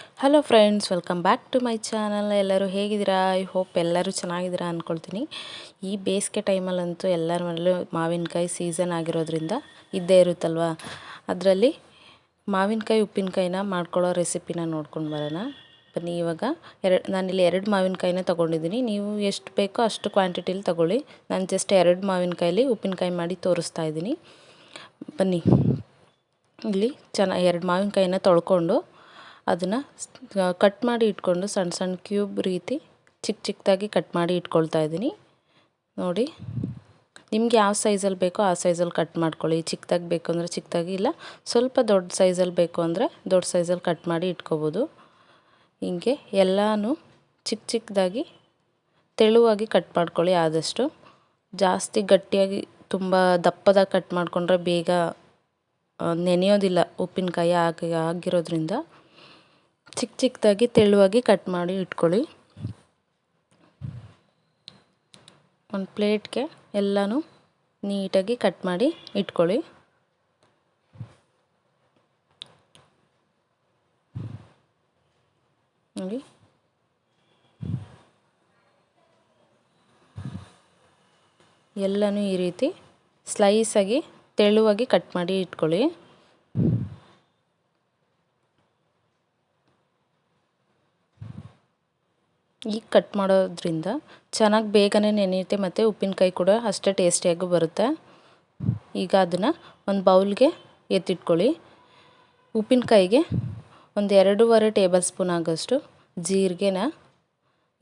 Hello friends welcome back to my channel ಎಲ್ಲರೂ ಹೇಗಿದ್ದೀರಾ? I hope ಎಲ್ಲರೂ ಚೆನ್ನಾಗಿದ್ದೀರಾ ಅಂದ್ಕೊಳ್ತೀನಿ ಈ ಬೇಸಿಗೆ ಟೈಮಲ್ಲಂತೂ ಎಲ್ಲರ ಮನೇಲೂ ಮಾವಿನಕಾಯಿ ಸೀಸನ್ ಆಗಿರೋದ್ರಿಂದ ಇದ್ದೇ ಇರುತ್ತಲ್ವ? ಅದರಲ್ಲಿ ಮಾವಿನಕಾಯಿ, ಉಪ್ಪಿನಕಾಯಿನ ಮಾಡ್ಕೊಳ್ಳೋ ರೆಸಿಪಿನ ನೋಡ್ಕೊಂಡು ಬರೋಣ. ಬನ್ನಿ ಇವಾಗ ಎರಡು ನಾನಿಲ್ಲಿ ಎರಡು ಮಾವಿನಕಾಯಿನ ತೊಗೊಂಡಿದ್ದೀನಿ. ನೀವು ಎಷ್ಟು ಬೇಕೋ ಅಷ್ಟು ಕ್ವಾಂಟಿಟಿಲಿ ತೊಗೊಳ್ಳಿ. ನಾನು ಜಸ್ಟ್ ಎರಡು ಮಾವಿನಕಾಯಲ್ಲಿ ಉಪ್ಪಿನಕಾಯಿ ಮಾಡಿ ತೋರಿಸ್ತಾ ಇದ್ದೀನಿ. ಬನ್ನಿ. ಇಲ್ಲಿ ಚೆನ್ನ, ಎರಡು ಮಾವಿನಕಾಯಿನ ತೊಳ್ಕೊಂಡು ಅದನ್ನು ಕಟ್ ಮಾಡಿ ಇಟ್ಕೊಂಡು ಸಣ್ಣ ಸಣ್ಣ ಕ್ಯೂಬ್ ರೀತಿ ಚಿಕ್ಕ ಚಿಕ್ಕದಾಗಿ ಕಟ್ ಮಾಡಿ ಇಟ್ಕೊಳ್ತಾ ಇದ್ದೀನಿ. ನೋಡಿ, ನಿಮ್ಗೆ ಯಾವ ಸೈಜಲ್ಲಿ ಬೇಕೋ ಆ ಸೈಜಲ್ಲಿ ಕಟ್ ಮಾಡ್ಕೊಳ್ಳಿ. ಚಿಕ್ಕದಾಗಿ ಬೇಕು ಅಂದರೆ ಚಿಕ್ಕದಾಗಿ ಇಲ್ಲ, ಸ್ವಲ್ಪ ದೊಡ್ಡ ಸೈಜಲ್ಲಿ ಬೇಕು ಅಂದರೆ ದೊಡ್ಡ ಸೈಜಲ್ಲಿ ಕಟ್ ಮಾಡಿ ಇಟ್ಕೋಬೋದು. ಹಿಂಗೆ ಎಲ್ಲನೂ ಚಿಕ್ಕ ಚಿಕ್ಕದಾಗಿ ತೆಳುವಾಗಿ ಕಟ್ ಮಾಡ್ಕೊಳ್ಳಿ ಆದಷ್ಟು. ಜಾಸ್ತಿ ಗಟ್ಟಿಯಾಗಿ ತುಂಬ ದಪ್ಪದಾಗಿ ಕಟ್ ಮಾಡಿಕೊಂಡ್ರೆ ಬೇಗ ನೆನೆಯೋದಿಲ್ಲ ಉಪ್ಪಿನಕಾಯಿ ಆಗಿ, ಆಗಿರೋದ್ರಿಂದ. ಚಿಕ್ಕ ಚಿಕ್ಕದಾಗಿ ತೆಳುವಾಗಿ ಕಟ್ ಮಾಡಿ ಇಟ್ಕೊಳ್ಳಿ. ಒಂದು ಪ್ಲೇಟ್ಗೆ ಎಲ್ಲನೂ ನೀಟಾಗಿ ಕಟ್ ಮಾಡಿ ಇಟ್ಕೊಳ್ಳಿ. ನೋಡಿ. ಎಲ್ಲನೂ ಈ ರೀತಿ ಸ್ಲೈಸಾಗಿ ತೆಳುವಾಗಿ ಕಟ್ ಮಾಡಿ ಇಟ್ಕೊಳ್ಳಿ. ಈಗ ಕಟ್ ಮಾಡೋದ್ರಿಂದ ಚೆನ್ನಾಗಿ ಬೇಗನೆ ನೆನೆಯುತ್ತೆ ಮತ್ತು ಉಪ್ಪಿನಕಾಯಿ ಕೂಡ ಅಷ್ಟೇ ಟೇಸ್ಟಿಯಾಗಿ ಬರುತ್ತೆ. ಈಗ ಅದನ್ನು ಒಂದು ಬೌಲ್ಗೆ ಎತ್ತಿಟ್ಕೊಳ್ಳಿ. ಉಪ್ಪಿನಕಾಯಿಗೆ ಒಂದು ಎರಡೂವರೆ ಟೇಬಲ್ ಸ್ಪೂನ್ ಆಗೋಷ್ಟು ಜೀರಿಗೆನ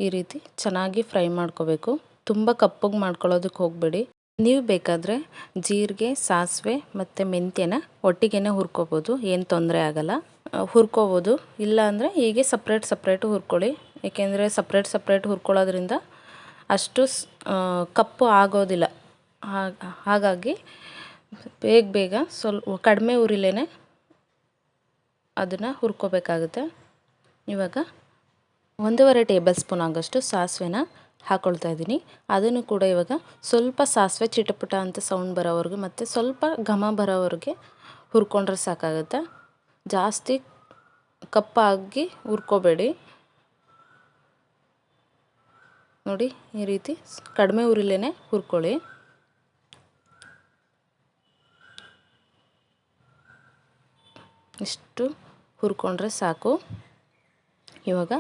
ಈ ರೀತಿ ಚೆನ್ನಾಗಿ ಫ್ರೈ ಮಾಡ್ಕೋಬೇಕು. ತುಂಬ ಕಪ್ಪಗೆ ಮಾಡ್ಕೊಳ್ಳೋದಕ್ಕೆ ಹೋಗಬೇಡಿ. ನೀವು ಬೇಕಾದರೆ ಜೀರಿಗೆ, ಸಾಸಿವೆ ಮತ್ತು ಮೆಂತ್ಯನ ಒಟ್ಟಿಗೆ ಹುರ್ಕೋಬೋದು, ಏನು ತೊಂದರೆ ಆಗೋಲ್ಲ. ಹುರ್ಕೋಬೋದು ಇಲ್ಲ ಅಂದರೆ ಹೀಗೆ ಸಪ್ರೇಟ್ ಸಪ್ರೇಟು ಹುರ್ಕೊಳ್ಳಿ. ಏಕೆಂದರೆ ಸಪ್ರೇಟ್ ಸಪ್ರೇಟ್ ಹುರ್ಕೊಳ್ಳೋದ್ರಿಂದ ಅಷ್ಟು ಕಪ್ಪು ಆಗೋದಿಲ್ಲ. ಹಾಗಾಗಿ ಬೇಗ ಬೇಗ ಸ್ವಲ್ಪ ಕಡಿಮೆ ಉರಿಲೇ ಅದನ್ನು ಹುರ್ಕೋಬೇಕಾಗುತ್ತೆ. ಇವಾಗ ಒಂದೂವರೆ ಟೇಬಲ್ ಸ್ಪೂನ್ ಆಗೋಷ್ಟು ಸಾಸಿವೆನ ಹಾಕ್ಕೊಳ್ತಾ ಇದ್ದೀನಿ. ಅದನ್ನು ಕೂಡ ಇವಾಗ ಸ್ವಲ್ಪ ಸಾಸಿವೆ ಚಿಟಪಟ ಅಂತ ಸೌಂಡ್ ಬರೋವರೆಗೂ ಮತ್ತು ಸ್ವಲ್ಪ ಘಮ ಬರೋವರೆಗೆ ಹುರ್ಕೊಂಡ್ರೆ ಸಾಕಾಗುತ್ತೆ. ಜಾಸ್ತಿ ಕಪ್ಪಾಗಿ ಹುರ್ಕೋಬೇಡಿ. ನೋಡಿ, ಈ ರೀತಿ ಕಡಿಮೆ ಉರಿಲೇ ಹುರ್ಕೊಳ್ಳಿ. ಇಷ್ಟು ಹುರ್ಕೊಂಡ್ರೆ ಸಾಕು. ಇವಾಗ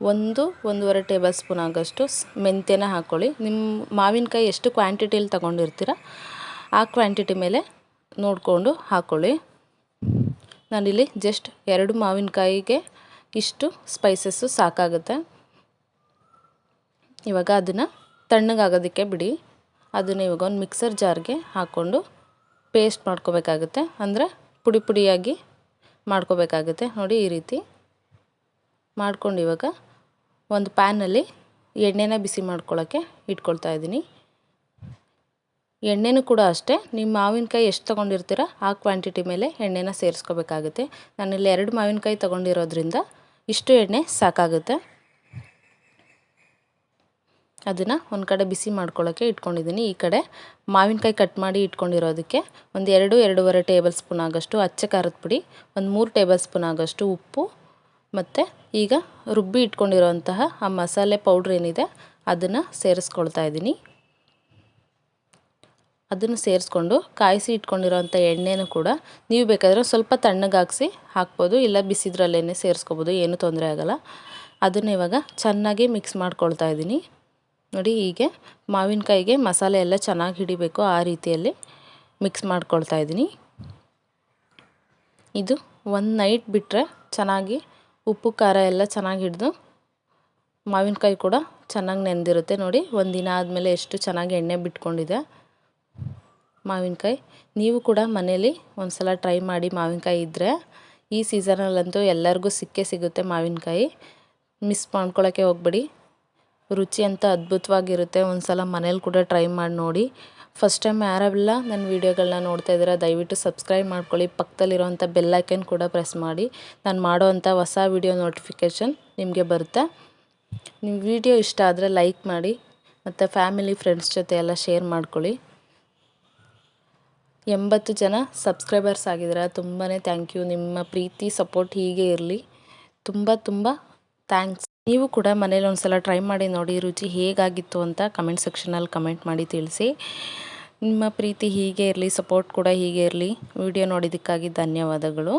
ಒಂದು, ಒಂದೂವರೆ ಟೇಬಲ್ ಸ್ಪೂನ್ ಆಗೋಷ್ಟು ಮೆಂತ್ಯನ ಹಾಕ್ಕೊಳ್ಳಿ ನಿಮ್ಮ ಮಾವಿನಕಾಯಿ ಎಷ್ಟು ಕ್ವಾಂಟಿಟಿಯಲ್ಲಿ ತಗೊಂಡಿರ್ತೀರ, ಆ ಕ್ವಾಂಟಿಟಿ ಮೇಲೆ ನೋಡಿಕೊಂಡು ಹಾಕ್ಕೊಳ್ಳಿ ನಾನಿಲ್ಲಿ ಜಸ್ಟ್ ಎರಡು ಮಾವಿನಕಾಯಿಗೆ ಇಷ್ಟು ಸ್ಪೈಸಸ್ಸು ಸಾಕಾಗುತ್ತೆ. ಇವಾಗ ಅದನ್ನು ತಣ್ಣಗಾಗೋದಕ್ಕೆ ಬಿಡಿ. ಅದನ್ನು ಇವಾಗ ಒಂದು ಮಿಕ್ಸರ್ ಜಾರ್ಗೆ ಹಾಕ್ಕೊಂಡು ಪೇಸ್ಟ್ ಮಾಡ್ಕೋಬೇಕಾಗುತ್ತೆ. ಅಂದರೆ ಪುಡಿ ಪುಡಿಯಾಗಿ ಮಾಡ್ಕೋಬೇಕಾಗುತ್ತೆ. ನೋಡಿ ಈ ರೀತಿ ಮಾಡ್ಕೊಂಡು ಇವಾಗ ಒಂದು ಪ್ಯಾನಲ್ಲಿ ಎಣ್ಣೆನ ಬಿಸಿ ಮಾಡ್ಕೊಳ್ಳೋಕ್ಕೆ ಇಟ್ಕೊಳ್ತಾ ಇದ್ದೀನಿ. ಎಣ್ಣೆನೂ ಕೂಡ ಅಷ್ಟೇ. ನಿಮ್ಮ ಮಾವಿನಕಾಯಿ ಎಷ್ಟು ತೊಗೊಂಡಿರ್ತೀರ ಆ ಕ್ವಾಂಟಿಟಿ ಮೇಲೆ ಎಣ್ಣೆನ ಸೇರಿಸ್ಕೋಬೇಕಾಗುತ್ತೆ. ನಾನಿಲ್ಲಿ ಎರಡು ಮಾವಿನಕಾಯಿ ತೊಗೊಂಡಿರೋದ್ರಿಂದ ಇಷ್ಟು ಎಣ್ಣೆ ಸಾಕಾಗುತ್ತೆ. ಅದನ್ನು ಒಂದು ಕಡೆ ಬಿಸಿ ಮಾಡ್ಕೊಳ್ಳೋಕ್ಕೆ ಇಟ್ಕೊಂಡಿದ್ದೀನಿ ಈ ಕಡೆ ಮಾವಿನಕಾಯಿ ಕಟ್ ಮಾಡಿ ಇಟ್ಕೊಂಡಿರೋದಕ್ಕೆ ಒಂದು ಎರಡು, ಎರಡೂವರೆ ಟೇಬಲ್ ಸ್ಪೂನ್ ಆಗೋಷ್ಟು ಅಚ್ಚ ಖಾರದ ಪುಡಿ, ಒಂದು ಮೂರು ಟೇಬಲ್ ಸ್ಪೂನ್ ಆಗೋಷ್ಟು ಉಪ್ಪು ಮತ್ತು ಈಗ ರುಬ್ಬಿ ಇಟ್ಕೊಂಡಿರೋಂತಹ ಆ ಮಸಾಲೆ ಪೌಡ್ರ್ ಏನಿದೆ ಅದನ್ನು ಸೇರಿಸ್ಕೊಳ್ತಾ ಇದ್ದೀನಿ ಅದನ್ನು ಸೇರಿಸ್ಕೊಂಡು ಕಾಯಿಸಿ ಇಟ್ಕೊಂಡಿರೋಂಥ ಎಣ್ಣೆನೂ ಕೂಡ ನೀವು ಬೇಕಾದರೆ ಸ್ವಲ್ಪ ತಣ್ಣಗಾಗಿಸಿ ಹಾಕ್ಬೋದು, ಇಲ್ಲ ಬಿಸಿದ್ರಲ್ಲೇ ಸೇರಿಸ್ಕೋಬೋದು, ಏನೂ ತೊಂದರೆ ಆಗೋಲ್ಲ. ಅದನ್ನು ಇವಾಗ ಚೆನ್ನಾಗಿ ಮಿಕ್ಸ್ ಮಾಡ್ಕೊಳ್ತಾ ಇದ್ದೀನಿ ನೋಡಿ ಹೀಗೆ ಮಾವಿನಕಾಯಿಗೆ ಮಸಾಲೆ ಎಲ್ಲ ಚೆನ್ನಾಗಿ ಹಿಡಿಬೇಕು ಆ ರೀತಿಯಲ್ಲಿ ಮಿಕ್ಸ್ ಮಾಡ್ಕೊಳ್ತಾ ಇದ್ದೀನಿ. ಇದು ಒಂದು ನೈಟ್ ಬಿಟ್ಟರೆ ಚೆನ್ನಾಗಿ ಉಪ್ಪು, ಖಾರ ಎಲ್ಲ ಚೆನ್ನಾಗಿ ಹಿಡಿದು ಮಾವಿನಕಾಯಿ ಕೂಡ ಚೆನ್ನಾಗಿ ನೆನೆದಿರುತ್ತೆ ನೋಡಿ. ಒಂದು ದಿನ ಆದಮೇಲೆ ಎಷ್ಟು ಚೆನ್ನಾಗಿ ಎಣ್ಣೆ ಬಿಟ್ಕೊಂಡಿದೆ ಮಾವಿನಕಾಯಿ. ನೀವು ಕೂಡ ಮನೇಲಿ ಒಂದು ಸಲ ಟ್ರೈ ಮಾಡಿ ಮಾವಿನಕಾಯಿ ಇದ್ದರೆ ಈ ಸೀಸನಲ್ಲಂತೂ ಎಲ್ಲರಿಗೂ ಸಿಕ್ಕೇ ಸಿಗುತ್ತೆ ಮಾವಿನಕಾಯಿ. ಮಿಸ್ ಮಾಡ್ಕೊಳ್ಳೋಕ್ಕೆ ಹೋಗ್ಬೇಡಿ. ರುಚಿ ಅಂತ ಅದ್ಭುತವಾಗಿರುತ್ತೆ. ಒಂದು ಸಲ ಮನೇಲಿ ಕೂಡ ಟ್ರೈ ಮಾಡಿ ನೋಡಿ. ಫಸ್ಟ್ ಟೈಮ್ ಯಾರೆಲ್ಲ ನನ್ನ ವೀಡಿಯೋಗಳನ್ನ ನೋಡ್ತಾ ಇದ್ದೀರಾ, ದಯವಿಟ್ಟು ಸಬ್ಸ್ಕ್ರೈಬ್ ಮಾಡ್ಕೊಳ್ಳಿ. ಪಕ್ಕದಲ್ಲಿರೋವಂಥ ಬೆಲ್ಲೈಕನ್ ಕೂಡ ಪ್ರೆಸ್ ಮಾಡಿ. ನಾನು ಮಾಡೋವಂಥ ಹೊಸ ವೀಡಿಯೋ ನೋಟಿಫಿಕೇಷನ್ ನಿಮಗೆ ಬರುತ್ತೆ? ನಿಮ್ಮ ವಿಡಿಯೋ ಇಷ್ಟ ಆದರೆ ಲೈಕ್ ಮಾಡಿ, ಮತ್ತು ಫ್ಯಾಮಿಲಿ, ಫ್ರೆಂಡ್ಸ್ ಜೊತೆ ಎಲ್ಲ ಶೇರ್ ಮಾಡ್ಕೊಳ್ಳಿ. ಎಂಬತ್ತು ಜನ ಸಬ್ಸ್ಕ್ರೈಬರ್ಸ್ ಆಗಿದ್ದೀರಾ ತುಂಬಾ ಥ್ಯಾಂಕ್ ಯು. ನಿಮ್ಮ ಪ್ರೀತಿ, ಸಪೋರ್ಟ್ ಹೀಗೆ ಇರಲಿ. ತುಂಬ ತುಂಬ ಥ್ಯಾಂಕ್ಸ್. ನೀವು ಕೂಡ ಮನೇಲಿ ಒಂದು ಸಲ ಟ್ರೈ ಮಾಡಿ ನೋಡಿ ರುಚಿ ಹೇಗಾಗಿತ್ತು ಅಂತ ಕಮೆಂಟ್ ಸೆಕ್ಷನಲ್ಲಿ ಕಮೆಂಟ್ ಮಾಡಿ ತಿಳಿಸಿ. ನಿಮ್ಮ ಪ್ರೀತಿ ಹೀಗೆ ಇರಲಿ ಸಪೋರ್ಟ್ ಕೂಡ ಹೀಗೆ ಇರಲಿ. ವಿಡಿಯೋ ನೋಡಿದ್ದಕ್ಕಾಗಿ ಧನ್ಯವಾದಗಳು.